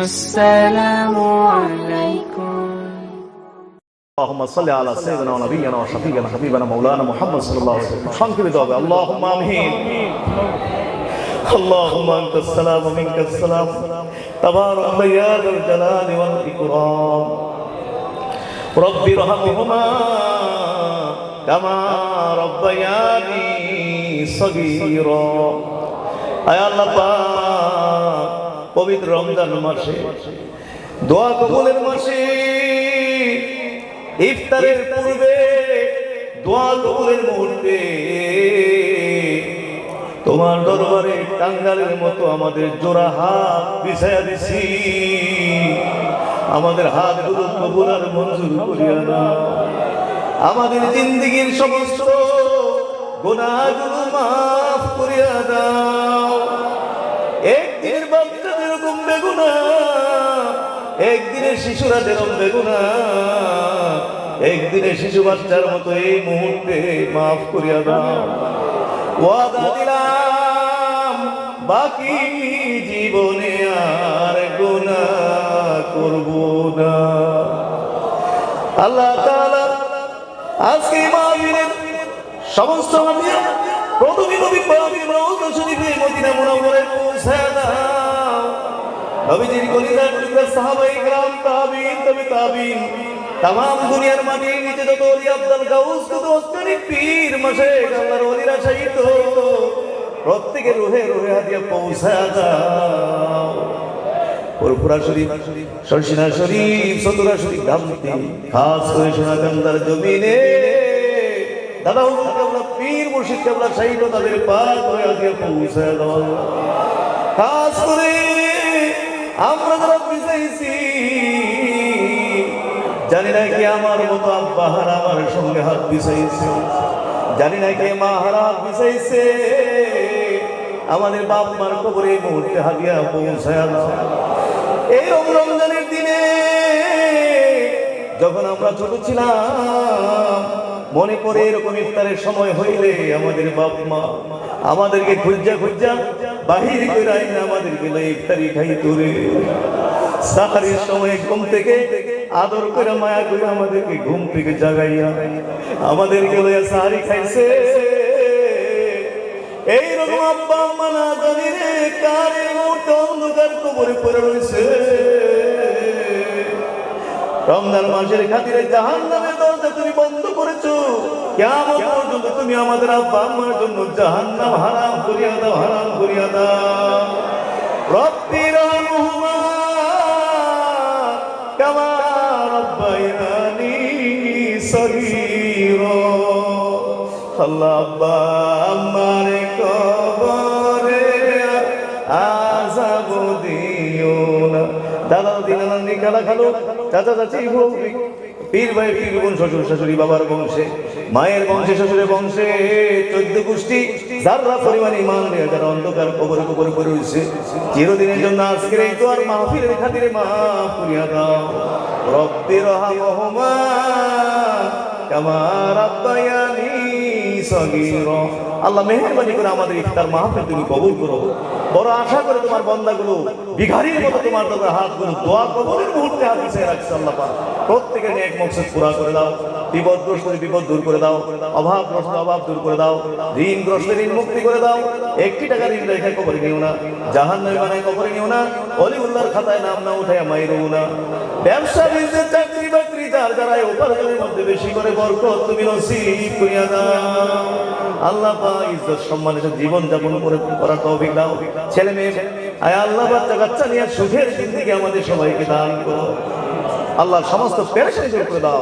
السلام عليكم اللهم صل على سيدنا ونبينا وشفيعنا حبيبنا مولانا محمد صلى الله عليه وسلم সংক্ষিপ্ত হবে اللهم امين اللهم انت السلام ومنك السلام تبارك يا ذا الجلال والاكرام رب ارحمهما كما ربياني صغيرا আয় আল্লাহ পাক পবিত্র রমজান মাসে, দোয়া কবুলের মাসে, ইফতারের পূর্বে দোয়া কবুলের মুহূর্তে তোমার দরবারে টাঙ্গালের মতো আমাদের জোড়া হাত বিছায়া দিছি। আমাদের হাতগুলো কবুল আর মঞ্জুর করিয়া না। আমাদের জিন্দগির সমস্ত গুনাহগুলো মাফ করিয়া দাও একদিনের যেরকম বেগুনা একদিনের শিশুরা যেরকম বেগুনা একদিনের শিশু বাচ্চার মতো এই মুহূর্তে মাফ করিয়া দাও। ওয়াদা দিলাম, বাকি জীবনে আর গুণা করব না। আল্লাহ তাআলা আজকে মাহফিলের সমস্ত প্রথমে নবী পাক রওজা শরীফে মদিনা মুনাওয়ারায় পৌঁছায় দাও। নবীজির গলিদার টুকরা সাহাবাই গ্রাম তাবিন তবে তাবিন তাম দুনিয়ার মাটির নিচে যত অলি আব্দাল গাউস কত অস্তানি পীর মাসে আল্লাহর অলিরা শাহিত প্রত্যেকের রুহে রুহে হাদিয়া পৌঁছায় পুরপুরা শরীফ, সরসিনা শরীফ, সতুরা শরীফ করে জমিনে। দাদা পীর মুর্শিদ কেবলা শাহিদ তাদের পার করে দিয়ে পৌঁছায় দাও। খাস করে আমরা যারা জানি আমার মতো আমার সঙ্গে হাত জানি আমাদের বাপ মার কবরে এই মুহূর্তে হাদিয়া পৌঁছায় এই রমজানের দিনে যখন আমরা ছোট ছিলাম, মনে করে এরকম ইফতারের সময় হইলে আমাদের বাপ মা আমাদেরকে খুঁজা খুঁজা বাহির করে আইনে আমাদেরকে লয়ে ইফতারি খাই তোরে সাহারির সময় ঘুম থেকে আদর করে মায়া করে আমাদেরকে ঘুম থেকে জাগাইয়া আমাদের লইয়া সাহারি খাইছে। এইরকম আব্বা আম্মা না জানি রে কারে মুহূর্তে অন্ধকার কবরে পড়ে রয়েছে রমজান মাসের খাতিরে জাহান নামের দরজা তুমি বন্ধ করেছ। কেমন পর্যন্ত তুমি আমাদের আব্বা আম্মার জন্য জাহান নাম হারাম করিয়া দাও, হারাম করিয়া দাও। দাদা নানি খালো চাচা, চাচি বৌদি পীর ভাই পীর বোন, শ্বশুর, শাশুড়ি, বাবার বংশে, মায়ের বংশে, শ্বশুরের বংশে, চোদ্দ গোষ্ঠী যারা পরিমাণ ইমান নেয় যারা অন্ধকার কবর কবর করে রয়েছে, চিরদিনের জন্য আজকের এই তো আর মাহফিলের খাতিরে মা করিয়া দাও। রাব্বায়ানি সগীরা আল্লাহ মেহরবানি করে আমাদের ইফতার মাহফিল তুমি কবুল করো। বড় আশা করে তোমার বন্দাগুলো বিঘারির মতো তোমার হাত হাতগুলো দোয়া কবরের মুহূর্তে হাত পিছিয়ে রাখছে আল্লাহ প্রত্যেকের এক মকসদ পুরা করে দাও। বিপদগ্রস্ত বিপদ দূর করে দাও অভাবগ্রস্ত অভাব দূর করে দাও ঋণগ্রস্ত ঋণ মুক্তি করে দাও, একটি টাকা ঋণ রেখে কবরে নিও না জাহান নয় বানায় কবরে নিও না, অলিউল্লাহর খাতায় নাম না উঠায় মাইরো না। ব্যবসা, বিজনেস, চাকরি, বাকরি, যার যারা উপার্জনের মধ্যে বেশি করে বরকত, তুমি নসিব করিয়া দাও। আল্লাহ পা ইজ্জত সম্মানের সাথে জীবন যাপন করে করার তৌফিক দাও। ছেলে মেয়ে, আয় আল্লাহ বাচ্চা কাচ্চা নিয়ে সুখের জিন্দিগি আমাদের সবাইকে দান করো। আল্লাহ সমস্ত পেরেশানি দূর করে দাও।